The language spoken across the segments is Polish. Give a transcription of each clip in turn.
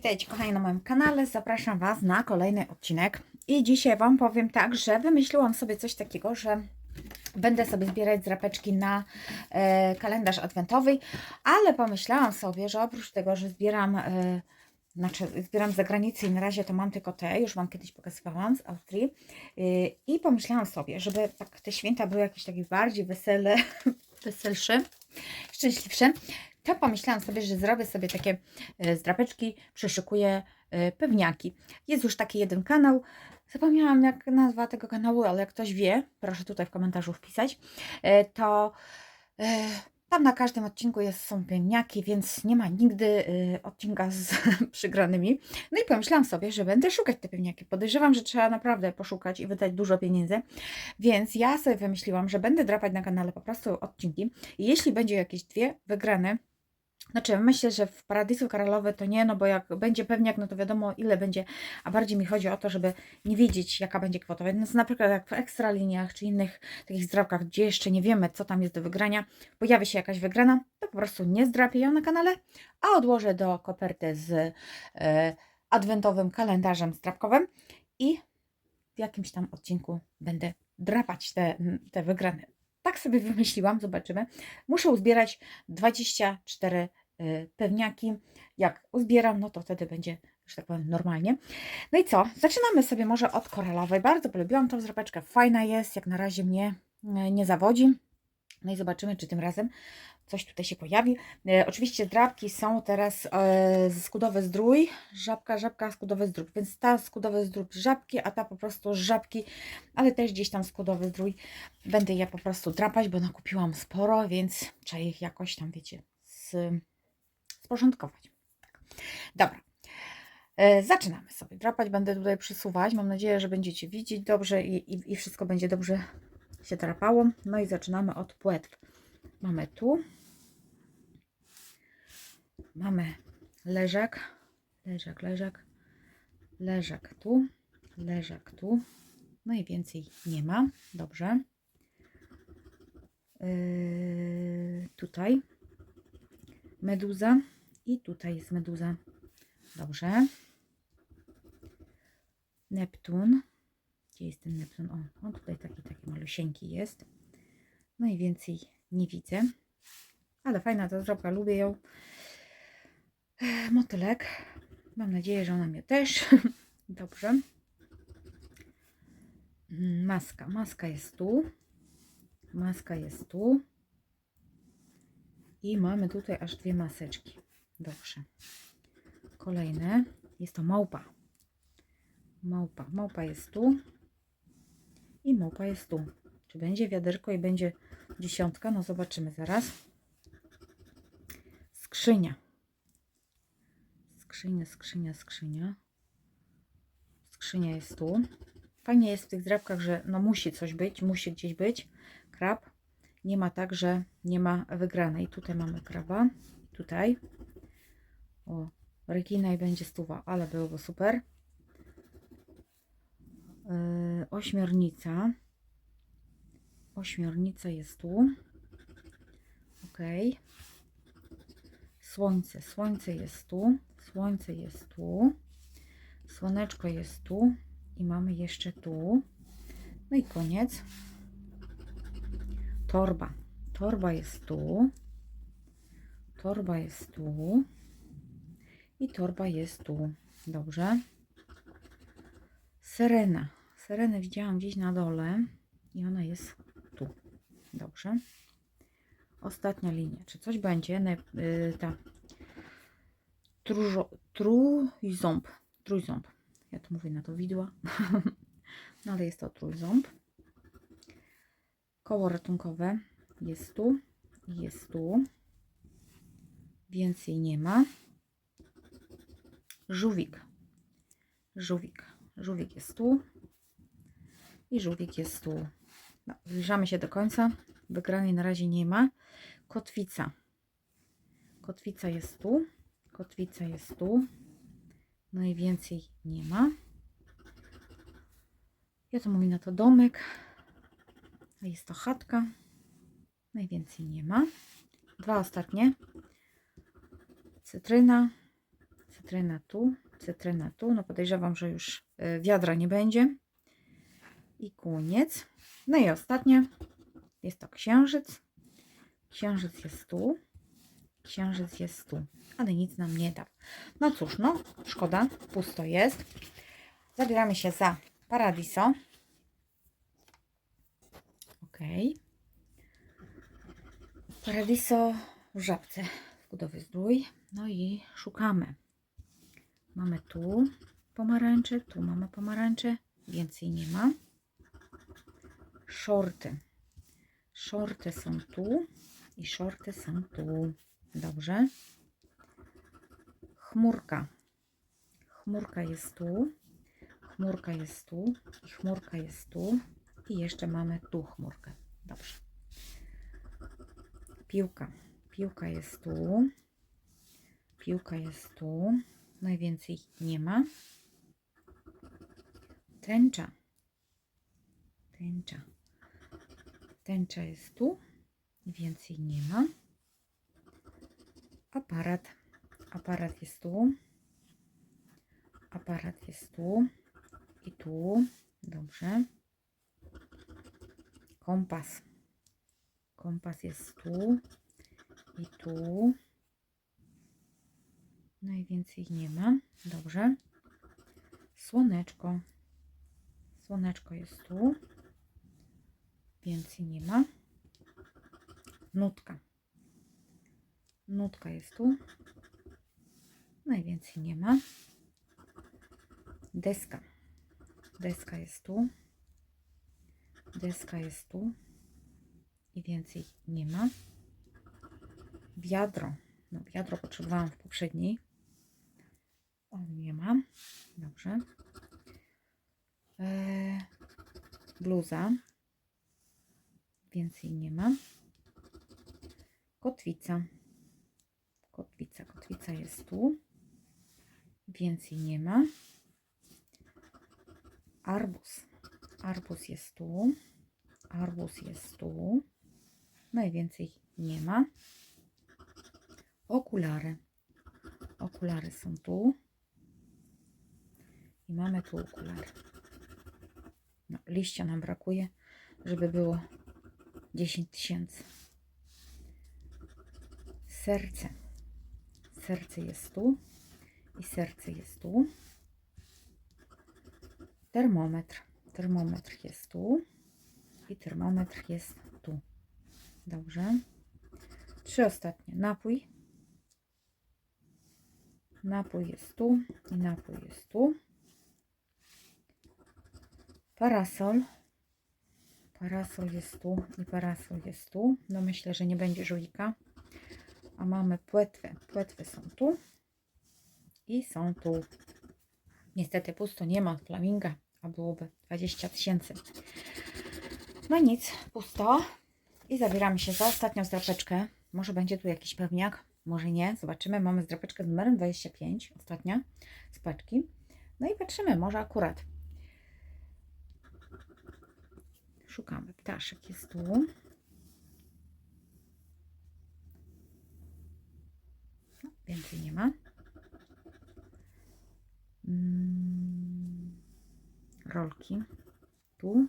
witajcie kochani na moim kanale. Zapraszam Was na kolejny odcinek. I dzisiaj Wam powiem tak, że wymyśliłam sobie coś takiego, że będę sobie zbierać drapeczki na e, kalendarz adwentowy, ale pomyślałam sobie, że oprócz tego, że zbieram, e, znaczy zbieram z zagranicy i na razie to mam tylko te, już Wam kiedyś pokazywałam z Austrii e, i pomyślałam sobie, żeby tak te święta były jakieś takie bardziej wesele, weselsze, szczęśliwsze, to pomyślałam sobie, że zrobię sobie takie e, zdrapeczki, przyszykuję e, pewniaki. Jest już taki jeden kanał. Zapomniałam jak nazwa tego kanału, ale jak ktoś wie, proszę tutaj w komentarzu wpisać, e, to tam na każdym odcinku jest, są pewniaki, więc nie ma nigdy odcinka z przygranymi. No i pomyślałam sobie, że będę szukać te pewniaki. Podejrzewam, że trzeba naprawdę poszukać i wydać dużo pieniędzy, więc ja sobie wymyśliłam, że będę drapać na kanale po prostu odcinki i jeśli będzie jakieś dwie wygrane, znaczy, myślę, że w Paradisu Karolowe to nie, no bo jak będzie pewniak, no to wiadomo ile będzie, a bardziej mi chodzi o to, żeby nie wiedzieć jaka będzie kwota. Więc na przykład jak w ekstraliniach czy innych takich zdrawkach, gdzie jeszcze nie wiemy co tam jest do wygrania, pojawi się jakaś wygrana, to po prostu nie zdrapię ją na kanale, a odłożę do koperty z e, adwentowym kalendarzem zdrapkowym i w jakimś tam odcinku będę drapać te, te wygrane. Tak sobie wymyśliłam, zobaczymy. Muszę uzbierać 24 y, pewniaki. Jak uzbieram, no to wtedy będzie, że tak powiem, normalnie. No i co? Zaczynamy sobie może od koralowej. Bardzo polubiłam tą zrapeczkę. Fajna jest, jak na razie mnie e, nie zawodzi. No i zobaczymy, czy tym razem coś tutaj się pojawi. E, oczywiście drapki są teraz e, skudowe zdrój, żabka, żabka, skudowy zdrój, więc ta skudowy zdrój żabki, a ta po prostu żabki, ale też gdzieś tam skudowy zdrój. Będę je po prostu drapać, bo nakupiłam sporo, więc trzeba ich jakoś tam, wiecie, z, sporządkować. Tak. Dobra. E, Zaczynamy sobie drapać, będę tutaj przysuwać. Mam nadzieję, że będziecie widzieć dobrze i, i, i wszystko będzie dobrze się drapało. No i zaczynamy od płetw. Mamy tu. Mamy leżak, leżak, leżak, leżak tu, leżak tu. No i więcej nie ma. Dobrze. Yy, tutaj meduza i tutaj jest meduza. Dobrze. Neptun. Gdzie jest ten Neptun? O, on tutaj taki, taki malusieńki jest. No i więcej nie widzę. Ale fajna ta zrobka, lubię ją. Motylek. Mam nadzieję, że ona mnie też. Dobrze. Mm, Maska. Maska jest tu. Maska jest tu. I mamy tutaj aż dwie maseczki. Dobrze. Kolejne. Jest to małpa. Małpa. Małpa jest tu. I małpa jest tu. Czy będzie wiaderko i będzie dziesiątka? No zobaczymy zaraz. Skrzynia. Skrzynia, skrzynia, skrzynia. Skrzynia jest tu. Fajnie jest w tych drapkach, że no musi coś być, musi gdzieś być. Krab. Nie ma tak, że nie ma wygranej. Tutaj mamy kraba. Tutaj. O, rekina i będzie stuwa, ale byłoby super. Yy, ośmiornica. Ośmiornica jest tu. Ok. Słońce. Słońce jest tu. Słońce jest tu. Słoneczko jest tu. I mamy jeszcze tu. No i koniec. Torba. Torba jest tu. Torba jest tu. I torba jest tu. Dobrze. Syrena. Syrenę widziałam gdzieś na dole. I ona jest tu. Dobrze. Ostatnia linia. Czy coś będzie? Ne, y, ta trużo, trójząb. Trójząb. Ja to mówię na to widła. no ale jest to trójząb. Koło ratunkowe jest tu. Jest tu. Więcej nie ma. Żółwik. Żółwik. Żółwik jest tu. I żółwik jest tu. No, zbliżamy się do końca. Wygranej na razie nie ma. Kotwica. Kotwica jest tu. Kotwica jest tu. No i więcej nie ma. Ja to mówię na to domek. A jest to chatka. Najwięcej nie ma. Dwa ostatnie. Cytryna. Cytryna tu, cytryna tu. No podejrzewam, że już y, wiadra nie będzie. I koniec. No i ostatnie jest to księżyc. Księżyc jest tu. Księżyc jest tu. Ale nic nam nie da. No cóż, no szkoda. Pusto jest. Zabieramy się za Paradiso. Ok. Paradiso w żabce. Budowy zdrój. No i szukamy. Mamy tu pomarańcze, tu mamy pomarańcze. Więcej nie ma. Shorty. Shorty są tu i shorty są tu. Dobrze. Chmurka. Chmurka jest tu. Chmurka jest tu. I chmurka jest tu. I jeszcze mamy tu chmurkę. Dobrze. Piłka. Piłka jest tu. Piłka jest tu. Najwięcej nie ma. Tęcza. Tęcza. Tęcza jest tu. Więcej nie ma. Aparat. Aparat jest tu. Aparat jest tu. I tu. Dobrze. Kompas. Kompas jest tu. I tu. Najwięcej nie ma. Dobrze. Słoneczko. Słoneczko jest tu. Więcej nie ma. Nutka. Nutka jest tu. Najwięcej nie ma. Deska. Deska jest tu. Deska jest tu. I więcej nie ma. Wiadro. No, wiadro potrzebowałam w poprzedniej. O, nie ma. Dobrze. Eee, bluza. Więcej nie ma. Kotwica. Kotwica. Kotwica jest tu. Więcej nie ma. Arbus. Arbus jest tu. Arbus jest tu. Najwięcej nie ma. Okulary. Okulary są tu. I mamy tu okulary. No, liścia nam brakuje, żeby było 10 tysięcy. Serce. Serce jest tu. I serce jest tu. Termometr. Termometr jest tu. I termometr jest tu. Dobrze. Trzy ostatnie. Napój. Napój jest tu i napój jest tu. Parasol. Parasol jest tu i parasol jest tu. No myślę, że nie będzie żółwika. A mamy płetwy. Płetwy są tu i są tu. Niestety pusto nie ma flaminga, a byłoby 20 tysięcy. No nic, pusto. I zabieramy się za ostatnią zdrapeczkę. Może będzie tu jakiś pewniak, może nie. Zobaczymy. Mamy zdrapeczkę numerem 25, ostatnia z paczki. No i patrzymy, może akurat. Szukamy. Ptaszek jest tu. Więcej nie ma. Mm, rolki. Tu.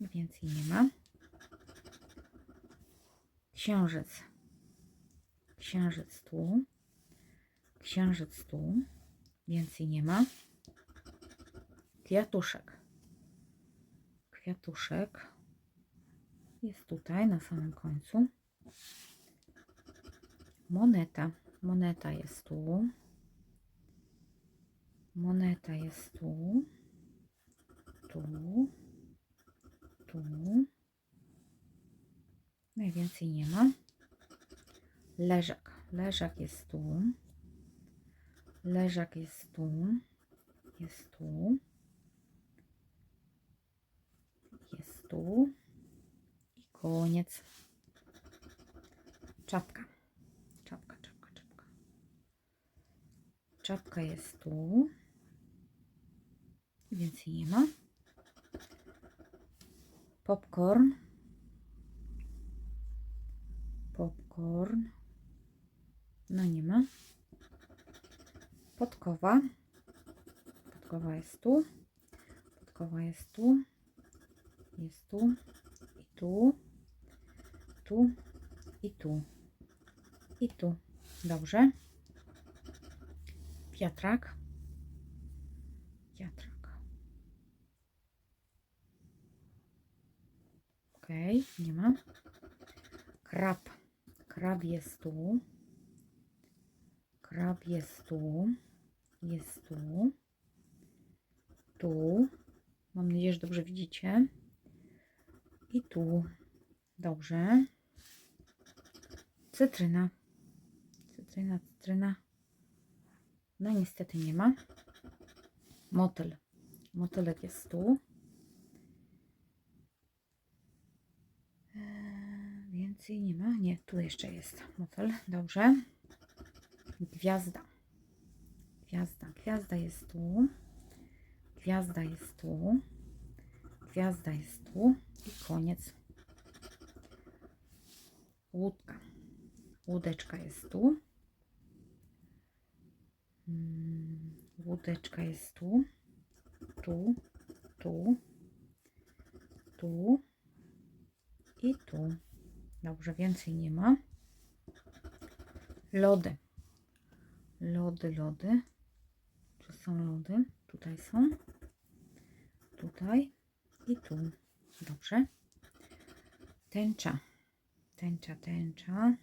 Więcej nie ma. Księżyc. Księżyc tu. Księżyc tu. Więcej nie ma. Kwiatuszek. Kwiatuszek. Jest tutaj na samym końcu. Moneta. Moneta jest tu. Moneta jest tu. Tu. Tu. Najwięcej nie ma. Leżak. Leżak jest tu. Leżak jest tu. Jest tu. Jest tu. I koniec. Czapka czapka, czapka. Czapka jest tu. Więcej nie ma. Popcorn. Popcorn. No nie ma. podkowa. Podkowa jest tu. Podkowa jest tu. Jest tu. I tu. Tu. I tu. I tu. Dobrze. Wiatrak. Wiatrak. Ok, nie ma. Krab. Krab jest tu. Krab jest tu. Jest tu. Tu. Mam nadzieję, że dobrze widzicie. I tu. Dobrze. Cytryna. Cytryna, cytryna. No niestety nie ma. Motyl. Motylek jest tu. Eee, Więcej nie ma. Nie, tu jeszcze jest motyl. Dobrze. Gwiazda. Gwiazda. Gwiazda jest tu. Gwiazda jest tu. Gwiazda jest tu. I koniec. Łódka. Łódeczka jest tu. Mm, Łódeczka jest tu. Tu. Tu. Tu. I tu. Dobrze, więcej nie ma. Lody. Lody, lody. Czy są lody? Tutaj są. Tutaj i tu. Dobrze. Tęcza. Tęcza, tęcza.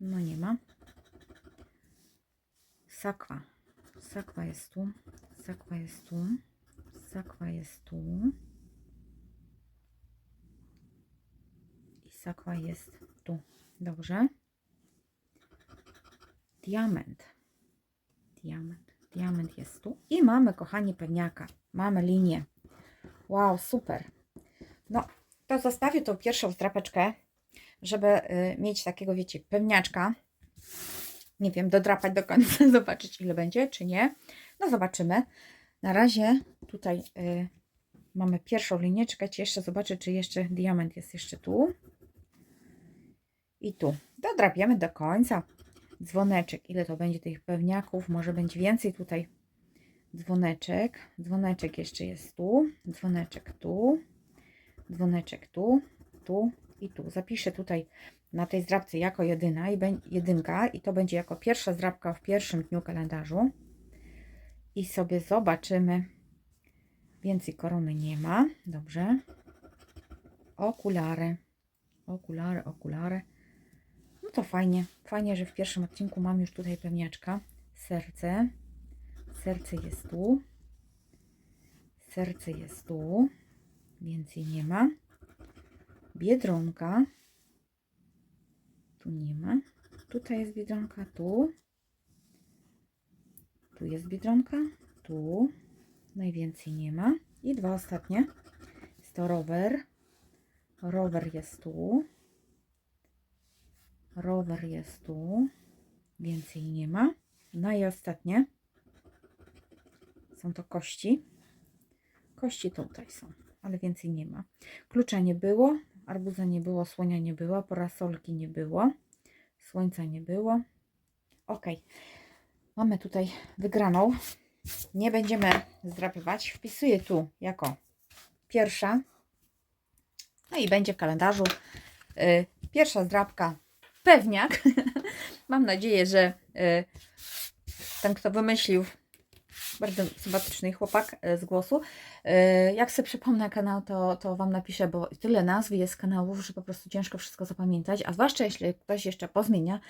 No nie ma. Sakwa. Sakwa jest tu. Sakwa jest tu. Sakwa jest tu. I sakwa jest tu. Dobrze. Diament. Diament. Diament jest tu. I mamy, kochani, pewniaka. Mamy linię. Wow, super. No, to zostawię tą pierwszą strapeczkę, żeby y, mieć takiego, wiecie, pewniaczka. Nie wiem, dodrapać do końca, zobaczyć ile będzie, czy nie. No zobaczymy. Na razie tutaj y, mamy pierwszą linię. Czekajcie, jeszcze zobaczę, czy jeszcze diament jest jeszcze tu. I tu. Dodrapiemy do końca. Dzwoneczek. Ile to będzie tych pewniaków? Może będzie więcej tutaj. Dzwoneczek. Dzwoneczek jeszcze jest tu. Dzwoneczek tu. Dzwoneczek tu. Tu i tu. Zapiszę tutaj na tej zdrabce jako jedyna i jedynka i to będzie jako pierwsza zdrabka w pierwszym dniu kalendarzu. I sobie zobaczymy. Więcej korony nie ma. Dobrze. Okulary. Okulary, okulary. No to fajnie. Fajnie, że w pierwszym odcinku mam już tutaj pewniaczka. Serce. Serce jest tu. Serce jest tu. Więcej nie ma. Biedronka. Tu nie ma. Tutaj jest biedronka, tu. Tu jest biedronka, tu. Najwięcej nie ma. I dwa ostatnie. Jest to rower. Rower jest tu. Rower jest tu. Więcej nie ma. No i ostatnie. Są to kości. Kości tutaj są, ale więcej nie ma. Klucza nie było, arbuza nie było, słonia nie było, parasolki nie było, słońca nie było. Ok, mamy tutaj wygraną. Nie będziemy zdrapywać. Wpisuję tu jako pierwsza. No i będzie w kalendarzu y, pierwsza zdrapka pewniak. Mam nadzieję, że y, ten, kto wymyślił, bardzo sympatyczny chłopak e, z głosu. E, Jak sobie przypomnę kanał, to, to Wam napiszę, bo tyle nazw jest kanałów, że po prostu ciężko wszystko zapamiętać, a zwłaszcza jeśli ktoś jeszcze pozmienia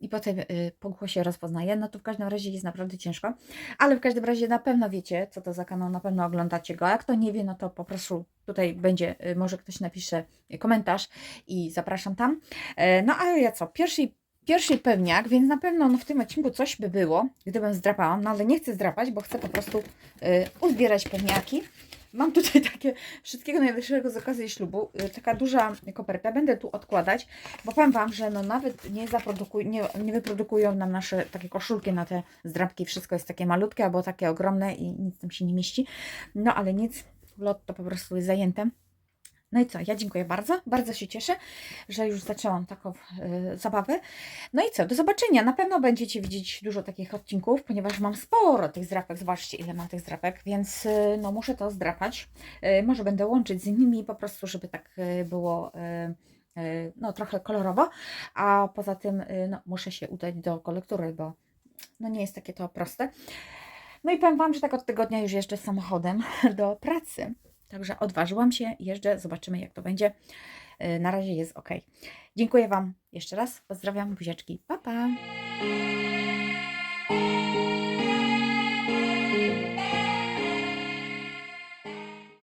i potem y, po głosie rozpoznaje, no to w każdym razie jest naprawdę ciężko. Ale w każdym razie na pewno wiecie, co to za kanał, na pewno oglądacie go. A jak kto nie wie, no to po prostu tutaj będzie, może ktoś napisze komentarz i zapraszam tam. E, No ale ja co, pierwszy pierwszy pewniak, więc na pewno no, w tym odcinku coś by było, gdybym zdrapałam, no ale nie chcę zdrapać, bo chcę po prostu y, uzbierać pewniaki. Mam tutaj takie wszystkiego najlepszego z okazji ślubu, y, taka duża koperta, będę tu odkładać, bo powiem Wam, że no nawet nie, zaprodukuj, nie, nie wyprodukują nam nasze takie koszulki na te zdrapki, wszystko jest takie malutkie albo takie ogromne i nic tam się nie mieści, no ale nic, lot to po prostu jest zajęte. No i co, ja dziękuję bardzo, bardzo się cieszę, że już zaczęłam taką y, zabawę. No i co, do zobaczenia. Na pewno będziecie widzieć dużo takich odcinków, ponieważ mam sporo tych zdrapek. Zobaczcie, ile mam tych zdrapek, więc y, no muszę to zdrapać. Y, może będę łączyć z innymi po prostu, żeby tak y, było y, no, trochę kolorowo. A poza tym no, muszę się udać do kolektury, bo no, nie jest takie to proste. No i powiem Wam, że tak od tygodnia już jeżdżę samochodem do pracy. Także odważyłam się, jeżdżę, zobaczymy jak to będzie. Yy, Na razie jest ok. Dziękuję Wam jeszcze raz, pozdrawiam, buziaczki, pa pa!